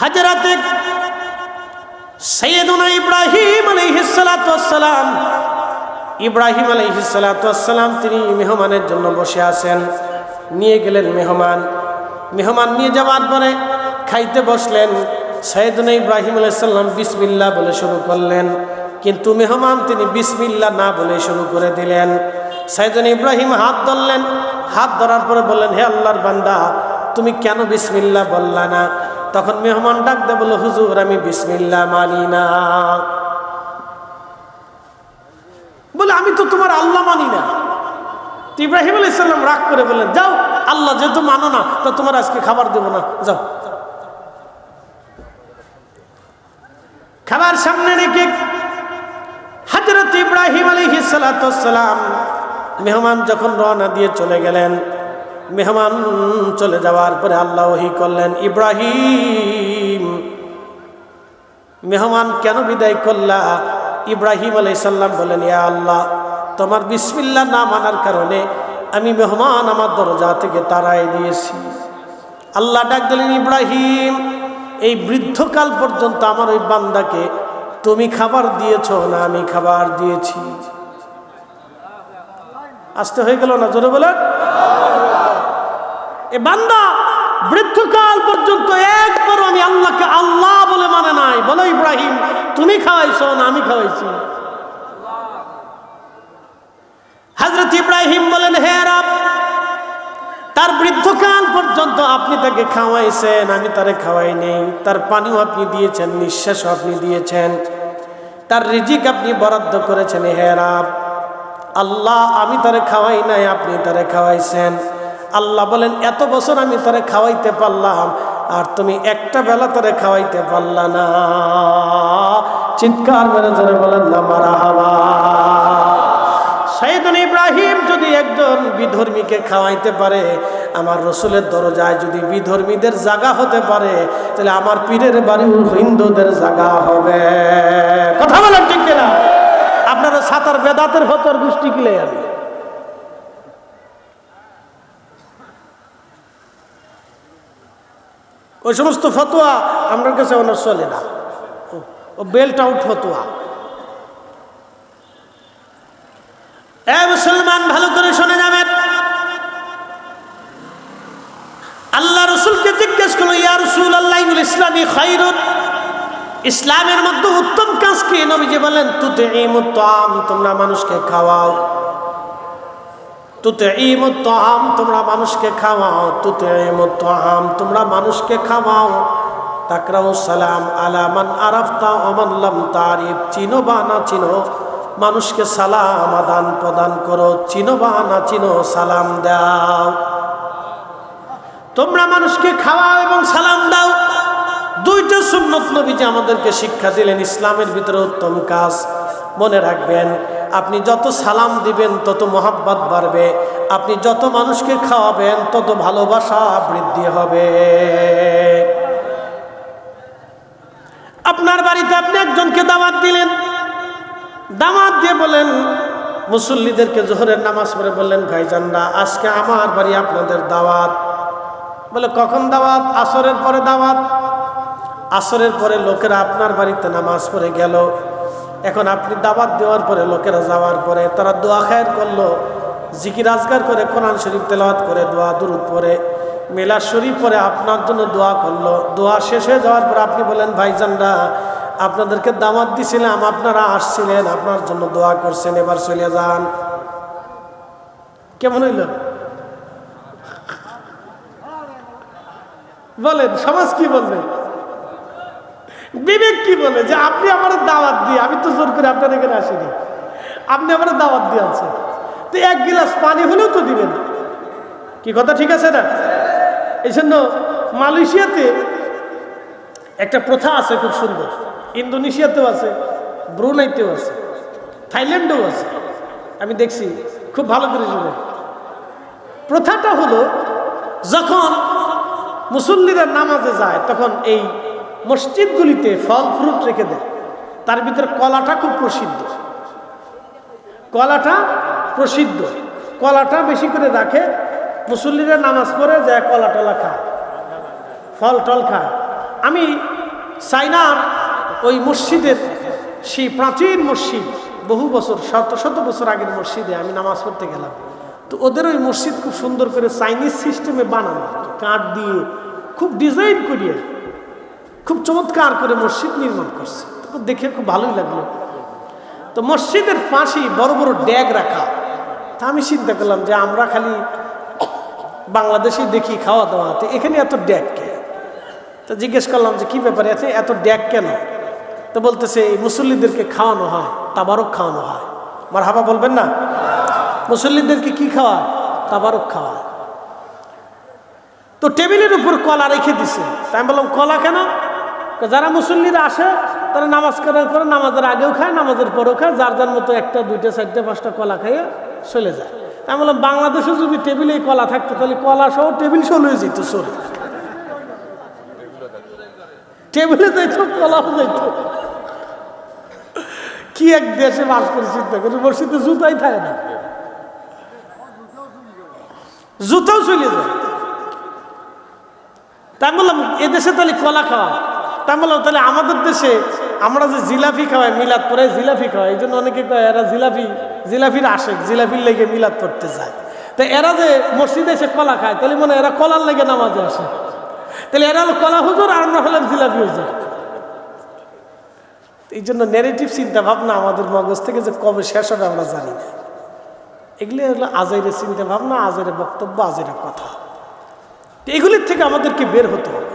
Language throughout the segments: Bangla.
হাজরাতে সৈয়দুনা ইব্রাহিম আলাইহিসসালাম ইব্রাহিম আলাইহিসসালাম তিনি মেহমানের জন্য বসে আছেন। নিয়ে গেলেন মেহমান। মেহমান নিয়ে যাওয়ার পরে খাইতে বসলেন। সৈয়দুনা ইব্রাহিম আলাইসাল্লাম বিসমিল্লা বলে শুরু করলেন। কিন্তু মেহমান তিনি বিসমিল্লা না বলে শুরু করে দিলেন। সৈয়দুনা ইব্রাহিম হাত ধরলেন। হাত ধরার পরে বললেন, হে আল্লাহর বান্দা, তুমি কেন বিসমিল্লা বললা না? তখন মেহমান ডাক দে বলল হুজুর, আমি বিসমিল্লা মানি না। বলে, আমি তো তোমার আল্লাহ মানি না। ইব্রাহিম আলাইহিস সালাম রাগ করে বললেন, যাও, আল্লাহ যেহেতু মানো না, তো তোমার আজকে খাবার দেবো না, যাও। খাবার সামনে রেখে হাজরত ইব্রাহিম আলাইহিস সালাম মেহমান যখন রওনা দিয়ে চলে গেলেন মেহমান চলে যাওয়ার পরে আল্লাহ ওহি করলেন, ইব্রাহিম, মেহমান কেন বিদায় করলা? ইব্রাহিম আলাইসাল্লাম বলেন ইয়া আল্লাহ, তোমার বিসমিল্লা না মানার কারণে আমি মেহমান আমার দরজা থেকে তাড়াই দিয়েছি। আল্লাহ ডাক দিলেন, ইব্রাহিম, এই বৃদ্ধকাল পর্যন্ত আমার ওই বান্দাকে তুমি খাবার দিয়েছ না আমি খাবার দিয়েছি? আসতে হয়ে গেল না? জোরে বলেন। এ বান্দা বৃদ্ধকাল পর্যন্ত একবারও আমি আল্লাহকে আল্লাহ বলে মানে নাই। বলো, ইব্রাহিম, তুমি খাওয়াইছো না আমি খাওয়াইছি? হজরত ইব্রাহিম বলেন, হে রাব, তার বৃদ্ধকাল পর্যন্ত আপনি তাকে খাওয়াইছেন, আমি তারে খাওয়াই নেই। তার পানিও আপনি দিয়েছেন, নিঃশ্বাসও আপনি দিয়েছেন। তার রিজিক আপনি বরাদ্দ করেছেন, হে রাব। আল্লাহ, আমি তারে খাওয়াই নাই, আপনি তারে খাওয়াইছেন। আল্লাহ বলেন, এত বছর আমি তারে খাওয়াইতে পারলাম, আর তুমি একটা বেলা তারে খাওয়াইতে পারলা না। চিৎকার মেরে ধরে বলেন, না মারা হাওয়া সাইদুল ইব্রাহিম যদি একজন বিধর্মীকে খাওয়াইতে পারে, আমার রসুলের দরজায় যদি বিধর্মীদের জাগা হতে পারে, তাহলে আমার পীরের বাড়ি হিন্দুদের জাগা হবে। কথা বলেন ঠিক কিনা? আপনারা সাঁতার বেদাতের ভতর গোষ্ঠী কিলে আমি ওই সমস্ত ফতোয়া আপনার কাছে ওনার চলে না। ও বেল্ট আউট ফতোয়া। এ মুসলমান, ভালো করে শুনে যাবেন। আল্লাহ রসুলকে জিজ্ঞেস করল, ইয়া রসুল আল্লাহ ইসলামী খাইরুন ইসলামের মধ্যে উত্তম কাজ কি? নবীজি বলেন তুতে ইমুত্তাম তোমরা মানুষকে খাওয়াও। তুতে ইমুত্তাম তোমরা মানুষকে খাওয়াও। তুতে ইমুত্তাম তোমরা মানুষকে খাওয়াও। তাকরাউ সালাম আলামান আরাফতা অমানলাম তারিফ চিনো বা না চিনো, মানুষকে সালাম আদান প্রদান করো। চিনো বা না চিনো, সালাম দাও। তোমরা মানুষকে খাওয়াও এবং সালাম দাও। দুইটা সুন্নত নবীজি আমাদেরকে শিক্ষা দিলেন, ইসলামের ভিতরে উত্তম কাজ। মনে রাখবেন, আপনি যত সালাম দিবেন, তত মোহাব্বত বাড়বে। আপনি যত মানুষকে খাওয়াবেন, তত ভালোবাসা বৃদ্ধি হবে। আপনার বাড়িতে আপনি একজনকে দাওয়াত দিলেন। দাওয়াত দিয়ে বলেন মুসল্লিদেরকে জোহরের নামাজ পড়ে বললেন, ভাইজানরা, আজকে আমার বাড়ি আপনাদের দাওয়াত। বলে, কখন দাওয়াত? আসরের পরে দাওয়াত। আসরের পরে লোকেরা আপনার বাড়িতে নামাজ পড়ে গেল। এখন আপনি দাওয়াত দেওয়ার পরে, লোকেরা যাওয়ার পরে তারা দোয়া খায়ের করল, জিকির আজগার করে কোরআন শরীফ তেলাওয়াত করে, দোয়া দুরুদ পরে মেলা শরীফ পরে আপনার জন্য দোয়া করল। দোয়া শেষ হয়ে যাওয়ার পর আপনি বলেন ভাইজানরা, আপনাদেরকে দাওয়াত দিছিলাম, আপনারা আসছিলেন, আপনার জন্য দোয়া করছেন, এবার চলে যান। কেমন হইল? বলেন, সমাজ কি বলবে? বিবেক কি বলে? যে আপনি আমার দাওয়াত দিয়ে, আমি তো জোর করে আপনার এখানে আসিনি। আপনি আমার দাওয়াত দিয়ে আছেন তো এক গিলাস পানি হলেও তো দিবেন। কি কথা ঠিক আছে না? এই জন্য মালয়েশিয়াতে একটা প্রথা আছে খুব সুন্দর। ইন্দোনেশিয়াতেও আছে, ব্রুনাইতেও আছে, থাইল্যান্ডেও আছে। আমি দেখছি, খুব ভালো করে শুনে। প্রথাটা হলো, যখন মুসল্লিরা নামাজে যায়, তখন এই মসজিদগুলিতে ফল ফ্রুট রেখে দেয়। তার ভিতরে কলাটা খুব প্রসিদ্ধ। কলাটা প্রসিদ্ধ। কলাটা বেশি করে রাখে, মুসল্লিরা নামাজ পড়ে যায় কলা টলা খায় ফল টল খায়। আমি চাইনার ওই মসজিদের, সেই প্রাচীন মসজিদ, বহু বছর, শত শত বছর আগের মসজিদে আমি নামাজ পড়তে গেলাম। তো ওদের ওই মসজিদ খুব সুন্দর করে চাইনিজ সিস্টেমে বানানো। কাঠ দিয়ে খুব ডিজাইন করিয়ে খুব চমৎকার করে মসজিদ নির্মাণ করছে। দেখে খুব ভালোই লাগল। তো মসজিদের পাশেই বড় বড় ড্যাগ রাখা। তা আমি চিন্তা করলাম যে আমরা খালি বাংলাদেশে দেখি খাওয়া দাওয়া, তো এখানে এত ড্যাগ কে? তো জিজ্ঞেস করলাম যে কি ব্যাপারে আছে এত ড্যাগ কেন? তো বলতেছে, এই মুসল্লিদেরকে খাওয়ানো হয়, তাবারক খাওয়ানো হয়। আমার হাবা বলবেন না? মুসল্লিদেরকে কি খাওয়ায়? তাবারক খাওয়ায়। তো টেবিলের উপর কলা রেখে দিছে। তাই আমি বললাম, কলা কেন? যারা মুসল্লিরা আসে, তারা নামাজ করার পরে? নামাজের আগেও খায়, নামাজের পরেও খায়। যার যার মতো একটা, দুইটা, চারটে, পাঁচটা কলা খাইয়ে চলে যায়। আমি বললাম, বাংলাদেশে যদি টেবিলে কলা থাকতো, তাহলে কলা সহ টেবিল হয়ে যেত, সরে। টেবিলে যাইতো, কলাও যাইতো। কি এক দেশে বাস করে চিন্তা করে, মসজিদে জুতাই থাকে না। জুতাও চলে যায়। তাই বললাম এদেশে তাহলে কলা খাওয়া তাহলে আমাদের দেশে আমরা যে জিলাপি খাওয়াই, মিলাদ পরে জিলাপি খাওয়াই, এই জন্য অনেকে কয়, এরা জিলাপি, জিলাপির আসে জিলাপির লেগে মিলাদ পড়তে যায়। তো এরা যে মসজিদে এসে কলা খায়, তাহলে মনে এরা কলার লেগে নামাজে আসে। তাহলে এরা হলো কলা হুজুর, আর আমরা হলাম জিলাপি হুজুর। এই জন্য নেগেটিভ চিন্তা ভাবনা আমাদের মগজ থেকে যে কবে শেষ হবে আমরা জানি না। এগুলি হলো আজের চিন্তা ভাবনা আজের বক্তব্য আজের কথা। এগুলির থেকে আমাদেরকে বের হতে হবে।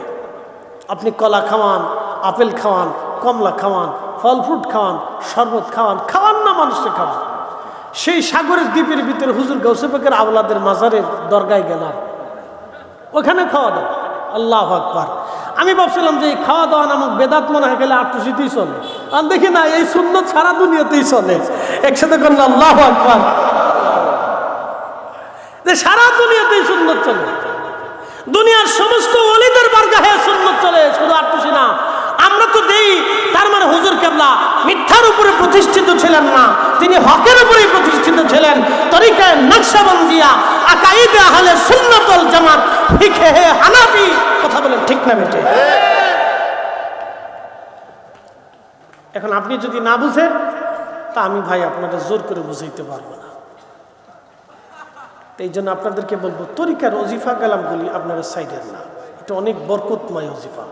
আপনি কলা খাওয়ান, আপেল খাওয়ান, কমলা খাওয়ান ফল ফ্রুট খাওয়ান, শরবত খাওয়ান খাওয়ান না মানুষকে খাওয়ান। সেই সাগরের দ্বীপের ভিতরে হুজুর গৌসেফের আওলাদের মাজারের দরগায় গেলাম। ওখানে খাওয়া দাওয়া। আল্লাহ আকবার। আমি ভাবছিলাম যে এই খাওয়া দাওয়া নামক বেদাত মনে হয় গেলে আটটুসিতেই চলে। আর দেখি না, এই সুন্নত সারা দুনিয়াতেই চলে। একসাথে করলে আল্লাহ আকবার। যে সারা দুনিয়াতেই সুন্দর চলে। দুনিয়ার সমস্ত অলিদের বারগাহে সুন্নত চলে, শুধু আটটুসি না। আমরা তো দেই, তার মানে হুজুর কেবলা, মিথ্যার উপরে প্রতিষ্ঠিত ছিলেন না। তিনি হকের উপরে প্রতিষ্ঠিত ছিলেন। তরিকায় নকশাবন্দিয়া আকাইদে আহলে সুন্নতল জামাত ফিখে হানাফি, কথা বলেন ঠিক না বেটে এখন আপনি যদি না বুঝেন, তা আমি ভাই আপনাদের জোর করে বুঝাইতে পারব এই জন্য আপনাদেরকে বলব, তরিকার অজিফা কালামগুলি আপনারা সাইডের না। এটা অনেক বরকতময় অজিফা।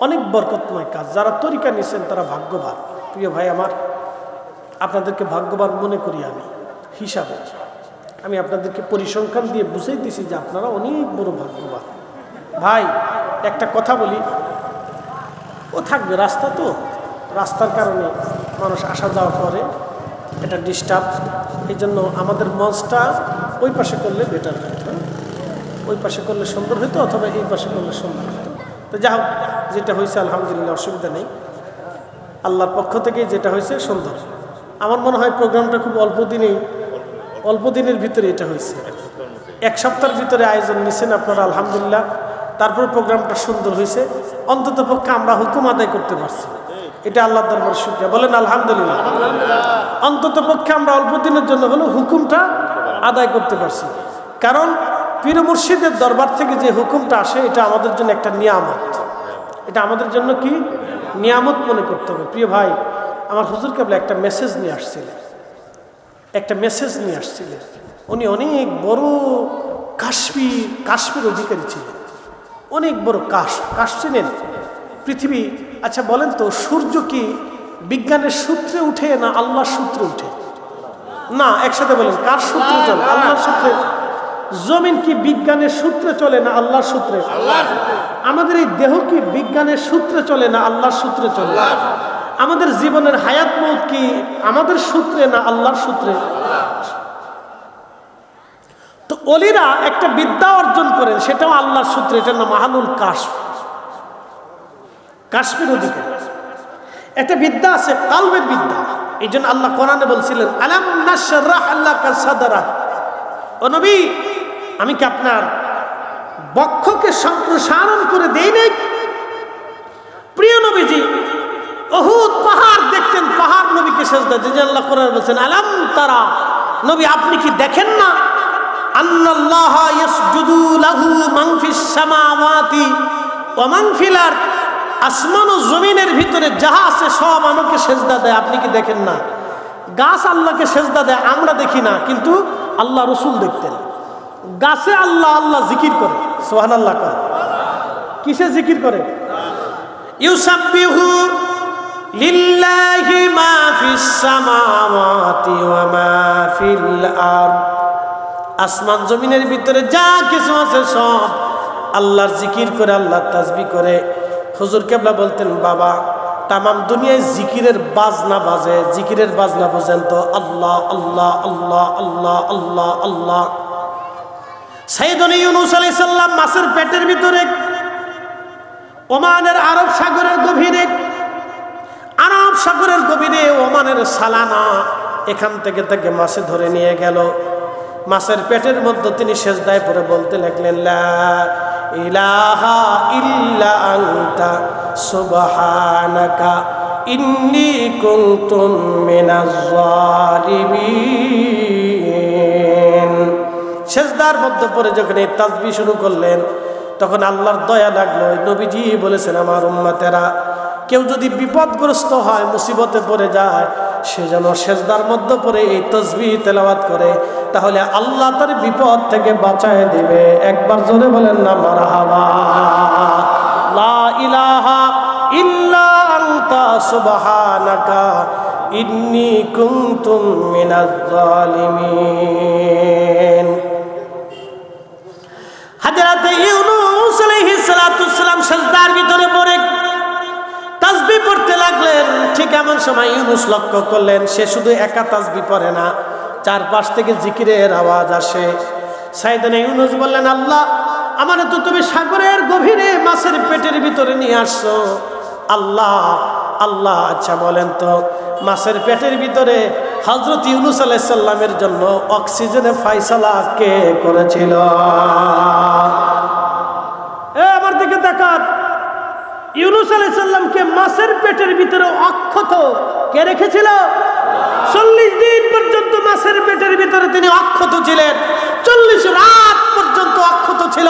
অনেক বরকতময় কাজ। যারা তরিকা নিছেন, তারা ভাগ্যবান। প্রিয় ভাই আমার, আপনাদেরকে ভাগ্যবান মনে করি আমি, হিসাবে। আমি আপনাদেরকে পরিসংখ্যান দিয়ে বুঝাই দিছি যে আপনারা অনেক বড় ভাগ্যবান। ভাই, একটা কথা বলি। ও থাকবে রাস্তা তো। রাস্তার কারণে মানুষ আসা যাওয়া করে, এটা ডিস্টার্ব এই জন্য আমাদের মঞ্চটা ওই পাশে করলে বেটার হতো। ওই পাশে করলে সুন্দর হতো অথবা এই পাশে করলে সুন্দর হতো। তো যা হোক, যেটা হয়েছে আলহামদুলিল্লাহ অসুবিধা নেই। আল্লাহর পক্ষ থেকেই যেটা হয়েছে সুন্দর। আমার মনে হয় প্রোগ্রামটা খুব অল্প দিনেই, অল্প দিনের ভিতরে এটা হয়েছে। এক সপ্তাহের ভিতরে আয়োজন নিছেন আপনারা, আলহামদুলিল্লাহ। তারপর প্রোগ্রামটা সুন্দর হয়েছে। অন্তত পক্ষে আমরা হুকুম আদায় করতে পারছি। এটা আল্লাহ দরবার শুক্রিয়া। বলেন আলহামদুলিল্লাহ। অন্তত পক্ষে আমরা অল্প দিনের জন্য হলো হুকুমটা আদায় করতে পারছি। কারণ পীর মুর্শিদের দরবার থেকে যে হুকুমটা আসে, এটা আমাদের জন্য একটা নিয়ামত। এটা আমাদের জন্য কি? নিয়ামত মনে করতে হবে। প্রিয় ভাই, আমার হুজুর কেবল একটা মেসেজ নিয়ে আসছিলেন। একটা মেসেজ নিয়ে আসছিলেন। উনি অনেক বড় কাশ্মীর কাশ্মীর অধিকারী ছিলেন। অনেক বড় কাশ কাশ ছিলেন পৃথিবী আচ্ছা বলেন তো, সূর্য কি বিজ্ঞানের সূত্রে উঠে না আল্লাহর সূত্রে উঠে? না একসাথে বলেন কার সূত্রে চলে? আল্লাহর সূত্রে। জমিন কি বিজ্ঞানের সূত্রে চলে না আল্লাহর সূত্রে? আমাদের এই দেহ কি বিজ্ঞানের সূত্রে চলে না আল্লাহর সূত্রে চলে? আমাদের জীবনের হায়াত মৌত কি আমাদের সূত্রে না আল্লাহর সূত্রে? তো অলিরা একটা বিদ্যা অর্জন করেন সেটাও আল্লাহর সূত্রে এটার নাম মাহানুল কাশ কাশ্মীর অধিকার। একটা বিদ্যা আছে, কালবের বিদ্যা। এই জন্য আল্লাহ কোরআনে বলছিলেন, আলাম নাশরাহ আল্লাহ সাদারা ও নবী, আমি কি আপনার বক্ষকে সম্প্রসারণ করে দেই নাই? প্রিয় নবীজি, অহুদ পাহাড় দেখতেন, পাহাড় নবীকে সেজদা দিতেন আল্লাহ কোরআন বলছেন, আলাম তারা। নবী, আপনি কি দেখেন না? আন্নাল্লাহ ইয়াসজুদু লাহু মান সামাওয়াতি ওমান ফিলার আসমান ও জমিনের ভিতরে যাহা আছে সব আমাকে সেজদা দেয়। আপনি কি দেখেন না? গাছ আল্লাহকে সেজদা দেয়, আমরা দেখি না, কিন্তু আল্লাহ রসুল দেখতেন। গাছে আল্লাহ আল্লাহ জিকির করে সোহান আল্লাহ করে কিসে জিকির করে? ইউসাব্বিহু লিল্লাহি মা ফিস সামাওয়াতি ওয়া মা ফিল আসমান, জমিনের ভিতরে যা কিছু আছে সব আল্লাহর জিকির করে, আল্লাহর তাজবি করে। হুজুর কেবলা বলতেন, বাবা, তামাম দুনিয়ায় জিকিরের বাজনা বাজে, জিকিরের বাজনা বোঝেন তো, আল্লাহ আল্লাহ আল্লাহ আল্লাহ আল্লাহ আল্লাহ। সাইদন মাছের পেটের ভিতরে, ওমানের আরব সাগরের গভীরে, আরব সাগরের গভীরে ওমানের সালানা এখান থেকে তাকে মাছে ধরে নিয়ে গেল। মাছের পেটের মধ্যে তিনি সেজদায় পরে বলতে লাগলেন, লা ইলাহা ইল্লা সুবহানাকা ইন্নী সেজদার মধ্যে পরে যখন এই তাসবিহ শুরু করলেন, তখন আল্লাহর দয়া লাগল, নবীজি বলেছেন, আমার উম্মাতেরা, কেউ যদি বিপদগ্রস্ত হয়, মুসিবতে পড়ে যায় সে যেন সেজদার মধ্যে পড়ে এই তসবি তেলাওয়াত করে, তাহলে আল্লাহ তার বিপদ থেকে বাঁচায় দিবে। একবার জোরে বলেন না, মারহাবা। লা ইলাহা ভিতরে পড়ে তাসবি লাগলেন, ঠিক এমন সময় ইউনুস লক্ষ্য করলেন, সে শুধু একা তাসবি পড়ে না, চারপাশ থেকে জিকিরের আওয়াজ আসে। সাইদানে ইউনুস বললেন, আল্লাহ, আমার তো তুমি সাগরের গভীরে মাছের পেটের ভিতরে নিয়ে আসছো। আল্লাহ আল্লাহ আচ্ছা বলেন তো, মাছের পেটের ভিতরে হজরত ইউনুস আলাইসাল্লামের জন্য অক্সিজেনের ফাইসালা কে করেছিল? আমার দিকে দেখাত ইউনুস আলাইসাল্লামকে মাছের পেটের ভিতরে অক্ষত কে রেখেছিল? চল্লিশ দিন পর্যন্ত মাছের পেটের ভিতরে তিনি অক্ষত ছিলেন। চল্লিশ রাত পর্যন্ত অক্ষত ছিল।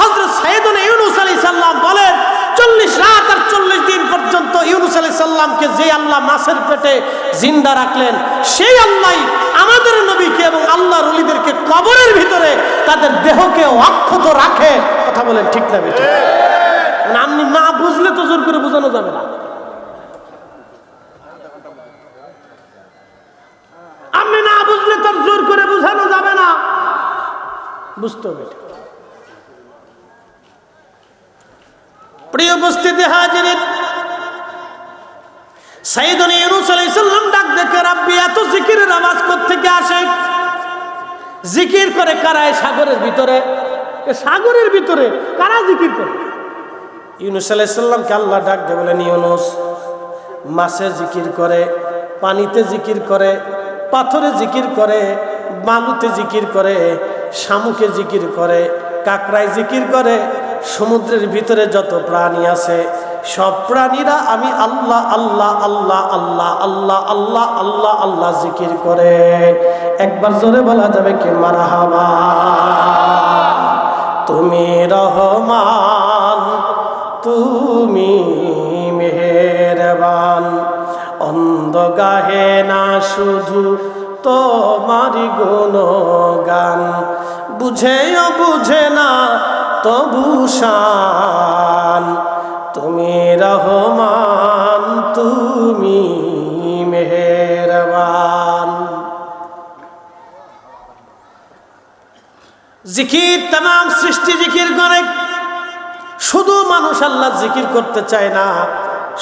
হজরত সাইদুল ইউনুস আলী সাল্লাম বলেন, চল্লিশ রাত আর চল্লিশ দিন পর্যন্ত ইউনুস আলী সাল্লামকে যে আল্লাহ মাছের পেটে জিন্দা রাখলেন, সেই আল্লাহ আমাদের নবীকে এবং আল্লাহ রলিদেরকে কবরের ভিতরে তাদের দেহকে অক্ষত রাখে। কথা বলেন ঠিক না বেটা? তো জোর করে বোঝানো যাবে না। আপনি না বুঝলে তো জোর করে বোঝানো যাবে না। বুঝতে হবে প্রিয় উপস্থিতি হাজির ইউনুস আলাইহিস সালাম ডাক দেখে, রাব্বি, এত জিকিরের আওয়াজ থেকে আসে? জিকির করে কারায় সাগরের ভিতরে। সাগরের ভিতরে কারা জিকির করে? ইউনুস আলাইসাল্লামকে আল্লাহ ডাক দে বলেন ইউনুস মাছে জিকির করে, পানিতে জিকির করে, পাথরে জিকির করে, বালুতে জিকির করে, শামুকে জিকির করে, কাকড়ায় জিকির করে, সমুদ্রের ভিতরে যত প্রাণী আছে, সব প্রাণীরা আমি আল্লাহ আল্লাহ আল্লাহ আল্লাহ আল্লাহ আল্লাহ আল্লাহ আল্লাহ জিকির করে। একবার জোরে বলা যাবে কি মারা হাবা তুমি রহমান তুমি মেহেরবান। অন্ধ গাহে না শুধু তোমারি গুণগান। বুঝেও বুঝে না তবু শান। তুমি রহমান, তুমি মেহেরবান। জিকির তাম সৃষ্টি জিকির করে শুধু মানুষ আল্লাহ জিকির করতে চায় না,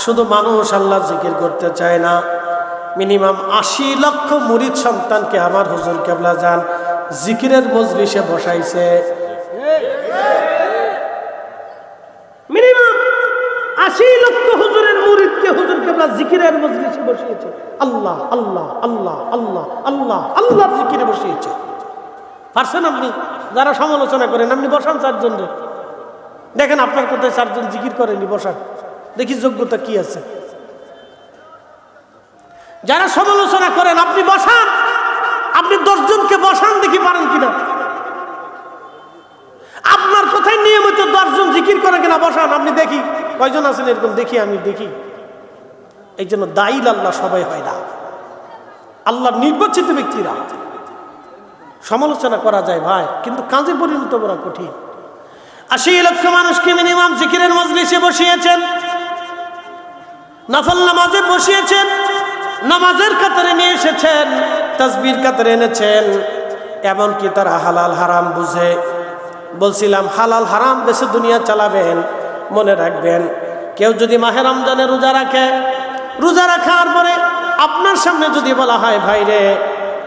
শুধু মানুষ আল্লাহ জিকির করতে চায় না। মিনিমাম আশি লক্ষ মুরিদ সন্তানকে আমার হুজুর কেবলা যান, জিকিরের মজলিসে বসাইছে। মিনিমাম আশি লক্ষ হুজুরের মুরিদকে হুজুর কেবলা জিকিরের মজলিসে বসিয়েছে। আল্লাহ আল্লাহ আল্লাহ আল্লাহ আল্লাহ আল্লাহ জিকিরে বসিয়েছে। পারছেন আপনি? যারা সমালোচনা করেন, আপনি বসান চারজন দেখেন আপনার কোথায় চারজন জিকির করেনি বসান। দেখি যোগ্যতা কি আছে। যারা সমালোচনা করেন, আপনি বসান। আপনি দশজনকে বসান, দেখি পারেন কিনা। আপনার কোথায় নিয়মিত দশজন জিকির করে কিনা, বসান। আপনি দেখি। কয়জন আছেন এরকম? দেখি আমি, দেখি। এই জন্য দায়ীল আল্লাহ সবাই হয় না। আল্লাহ নির্বাচিত ব্যক্তিরা। সমালোচনা করা যায় ভাই, কিন্তু কাজে পরিণত করা কঠিন। আশি লক্ষ মানুষকে মিনিমাম জিকিরের মজলিসে বসিয়েছেন। নফল নামাজে বসিয়েছেন। নামাজের কাতারে নিয়ে এসেছেন, তসবির কাতারে এনেছেন। এমনকি তারা হালাল হারাম বুঝে। বলছিলাম, হালাল হারাম দেশে দুনিয়া চালাবেন, মনে রাখবেন। কেউ যদি মাহে রমজানে রোজা রাখে, রোজা রাখার পরে আপনার সামনে যদি বলা হয়, ভাইরে,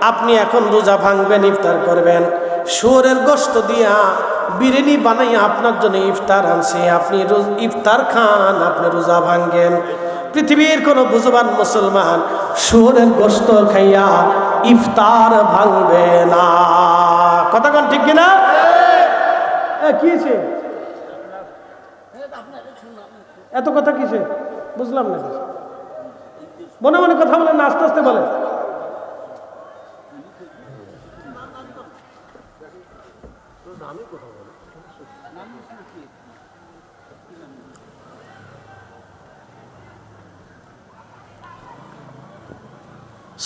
আপনি এখন রোজা ভাঙবেন, ইফতার করবেন। শুয়োরের গোস্ত দিয়া বিরিয়ানি বানাইয়া আপনার জন্য ইফতার আনছে। আপনি ইফতার খান আপনি রোজা ভাঙ্গেন। পৃথিবীর কোনো বুঝবান মুসলমান শুয়োরের গোস্ত খাইয়া ইফতার ভাঙবে না। কথা কোন ঠিক কিনা? এ, কি হয়েছে? এত কথা কিসে বুঝলাম না। কিছু। মনে মনে কথা বলেন না আস্তে আস্তে বলেন।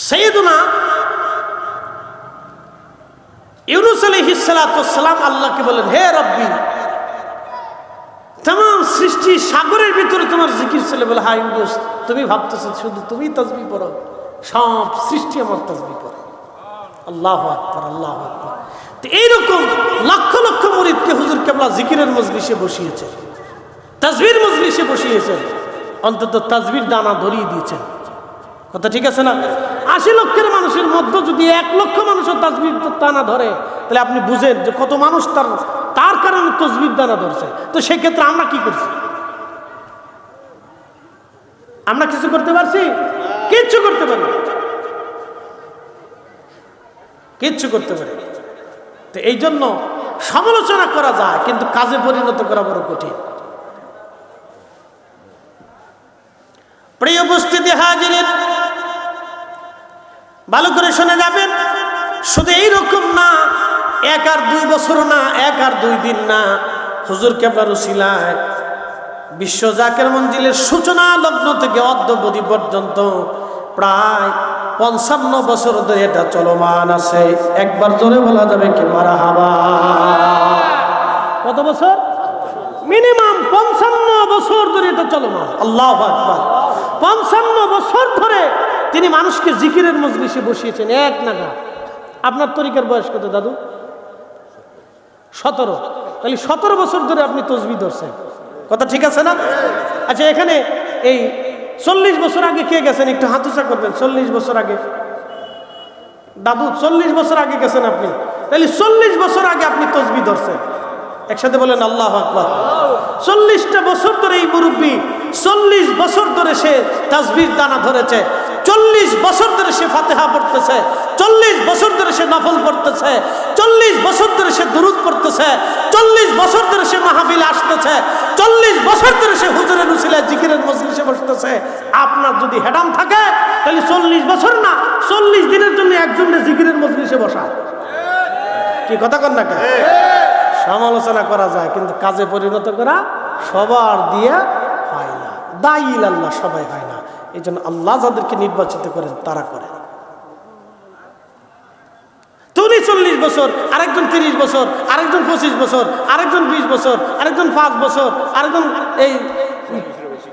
সৈয়দুনা ইউনুস আলহিসালাম আল্লাহকে বলেন, হে রব্বি তাম সৃষ্টি সাগরের ভিতরে তোমার জিকির বলে হাই ইউনুস, তুমি ভাবতেছো শুধু তুমি তসবি পড়ো, সব সৃষ্টি আমার তসবি পড়ে। আল্লাহ আকবর আল্লাহ আকবর। তো এইরকম লক্ষ লক্ষ মরিদকে হুজুর কেবলা জিকিরের মজলিসে বসিয়েছে তাজবির মজলিসে বসিয়েছেন, অন্তত তাজবির দানা ধরিয়ে দিয়েছেন। কথা ঠিক আছে না? আশি লক্ষের মানুষের মধ্যে যদি এক লক্ষ মানুষের তাজবির দানা ধরে, তাহলে আপনি বুঝেন যে কত মানুষ তার তার কারণে তসবির দানা ধরছে। তো সেক্ষেত্রে আমরা কি করছি? আমরা কিছু করতে পারছি? কিচ্ছু করতে পারি কিচ্ছু করতে পারি। তো এই জন্য সমালোচনা করা যায়, কিন্তু কাজে পরিণত করা বড় কঠিন। প্রিয় উপস্থিতি হাজিরের ভালো করে শুনে যাবেন, শুধু এইরকম না, এক আর দুই বছর না, এক আর দুই দিন না, হুজুর কেবলার উসিলায় বিশ্ব জাকের মঞ্জিলের সূচনা লগ্ন থেকে অদ্যবধি পর্যন্ত প্রায় পঞ্চান্ন বছর ধরে এটা চলমান আছে। একবার জোরে বলা যাবে কি মারা হাবা কত বছর? মিনিমাম পঞ্চান্ন বছর ধরে এটা চলমান। আল্লাহ আকবার। পঞ্চান্ন বছর ধরে তিনি মানুষকে জিকিরের মজলিসে বসিয়েছেন, এক নাগা আপনার তরিকার বয়স কত দাদু? সতেরো। তাহলে সতেরো বছর ধরে আপনি তসবি ধরছেন। কথা ঠিক আছে না? আচ্ছা এখানে এই চল্লিশ বছর আগে কে গেছেন? একটু হাতুচা করবেন। চল্লিশ বছর আগে। দাদু, চল্লিশ বছর আগে গেছেন আপনি। তাহলে চল্লিশ বছর আগে আপনি তসবি ধরছেন। একসাথে বলেন, আল্লাহ আকবর। চল্লিশটা বছর ধরে এই মুরব্বী, চল্লিশ বছর ধরে সে তাজবির দানা ধরেছে। চল্লিশ বছর ধরে সে ফাতেহা পড়তেছে, চল্লিশ বছর ধরে সে নফল পড়তেছে, চল্লিশ বছর ধরে সে দুরুদ পড়তেছে, চল্লিশ বছর ধরে সে মাহফিল আসতেছে, চল্লিশ বছর ধরে সে হুজুরের উসিলা জিকিরের মজলিসে বসতেছে। আপনার যদি হেডাম থাকে, তাহলে চল্লিশ বছর না, চল্লিশ দিনের জন্য একজনের জিকিরের মজলিসে বসা। কি কথা কন না? সমালোচনা করা যায়, কিন্তু কাজে পরিণত করা সবার দিয়ে হয় না। দায়ীল আল্লাহ সবাই হয় না। এই জন্য আল্লাহ যাদেরকে নির্বাচিত করেন, তারা করেন তুমি চল্লিশ বছর, আরেকজন তিরিশ বছর, আরেকজন পঁচিশ বছর, আরেকজন বিশ বছর, আরেকজন পাঁচ বছর, আরেকজন এই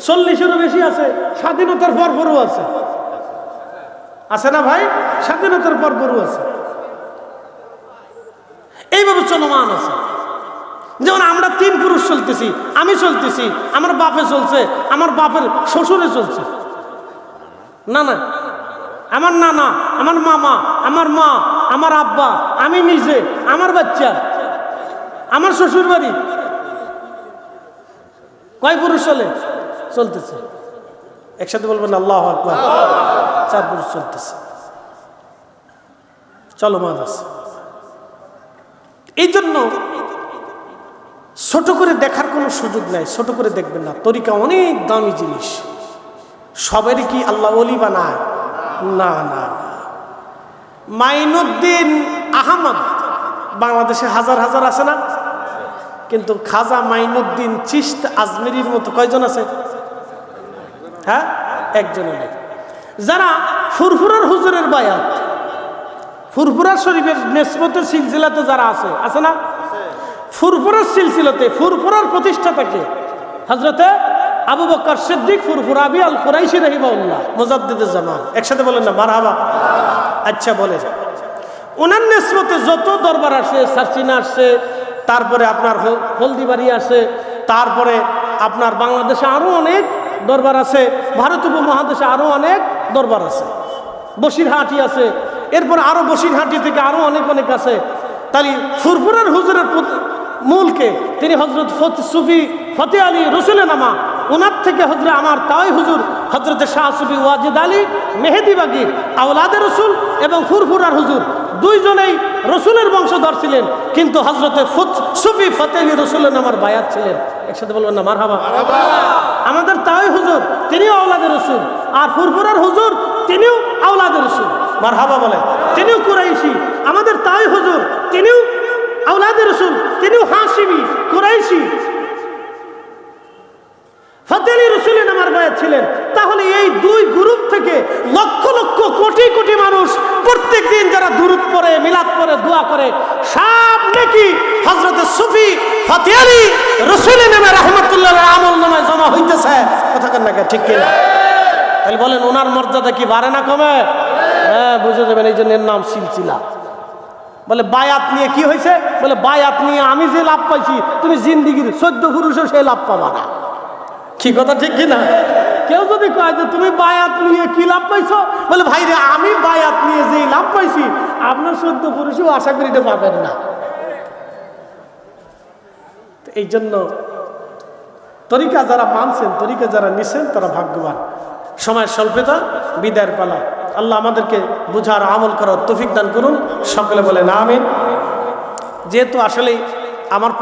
চল্লিশেরও বেশি আছে, স্বাধীনতার পর পরও আছে। আছে না ভাই? স্বাধীনতার পর পরও আছে এইভাবে চলমান আছে। যেমন আমরা তিন পুরুষ চলতেছি, আমি চলতেছি, আমার বাপে চলছে, আমার বাপের শ্বশুরে চলছে। না না আমার নানা, আমার মামা, আমার মা, আমার আব্বা, আমি নিজে, আমার বাচ্চা, আমার শ্বশুর বাড়ি কয় পুরুষ চলে? চলতেছে। একসাথে বলবেন আল্লাহ চার পুরুষ চলতেছে। চলমান আছে এই জন্য ছোট করে দেখার কোনো সুযোগ নাই, ছোট করে দেখবেন না। তরিকা অনেক দামি জিনিস। সবেরই কি আল্লাহ অলি বানায়? না না না। মাইনুদ্দিন আহমদ, বাংলাদেশে হাজার হাজার আছে না? কিন্তু খাজা মাইনুদ্দিন চিস্ত আজমেরির মতো কয়জন আছে? হ্যাঁ? একজনও নেই। যারা ফুরফুরার হুজুরের বায়াত, ফুরফুরা শরীফের নেসবতের সিলসিলাতে যারা আছে আছে না? ফুরফুরার সিলসিলাতে, ফুরফুরার প্রতিষ্ঠাতাকে হজরতে আবু বক্কর সিদ্দিক ফুরফুরাবি আল কুরাইশি রহিমাউল্লাহ মুজাদ্দিদুজ জামান একসাথে বলেন না, মারহাবা। আচ্ছা বলে ওনার নেসবতে যত দরবার আসে সার্চিনা আসছে তারপরে আপনার হল- হলদিবাড়ি আসে, তারপরে আপনার বাংলাদেশে আরও অনেক দরবার আছে, ভারত উপমহাদেশে আরও অনেক দরবার আছে। বসিরহাটি আছে, এরপর আরও বসিরহাটি থেকে আরও অনেক অনেক আছে। তাই ফুরফুরার হুজুরের মূলকে, তিনি হজরত ফত- সুফি ফতে আলী রসুলে নামা ওনার থেকে হজরে আমার তাই হুজুর হজরত শাহ সুফি ওয়াজিদ আলী মেহেদিবাগি আওলাদের রসুল এবং ফুরফুরার হুজুর। দুইজনেই রসুলের বংশধর ছিলেন, কিন্তু হজরতে সুফি ফতে আলী রসুলের নামার বায়াত ছিলেন। একসাথে বলবেন না মার হাবা আমাদের তাই হুজুর, তিনিও আওলাদের রসুল, আর ফুরফুরার হুজুর, তিনিও আওলাদের রসুল। মার হাবা বলেন। তিনিও কুরাইশি। আমাদের তাই হুজুর, তিনিও আওলাদের রসুল, তিনিও হাসিবি কুরাইশি। ছিলেন। তাহলে এই দুই গ্রুপ থেকে লক্ষ লক্ষ কোটি কোটি মানুষ হজরত জমা হইতেছে। কথা কেন না ঠিক বলেন, ওনার মর্যাদা কি বাড়ে না কমে? হ্যাঁ বুঝে যাবেন, এই জন্য এর নাম সিলসিলা। বলে, বায়াত নিয়ে কি হয়েছে বলে, বায়াত নিয়ে আমি যে লাভ পাইছি, তুমি জিন্দিগির চোদ্দ পুরুষও সে লাভ পাবা না। কি কথা, ঠিক কি না কেউ যদি কয় যে তুমি বায়াত নিয়ে কি লাভ পাইছো? বলে, ভাই রে, আমি বায়াত নিয়ে যেই লাভ পাইছি, আপনার সদ্য পুরুষও আশা করি এটা পাবেন না। এই জন্য তরিকা যারা মানছেন, তরিকা যারা নিছেন, তারা ভাগ্যবান। সময় স্বল্পতা, বিদায়ের পালা। আল্লাহ আমাদেরকে বুঝার আমল করার তফিক দান করুন। সকলে বলে না আমিন। যেহেতু আসলে আমার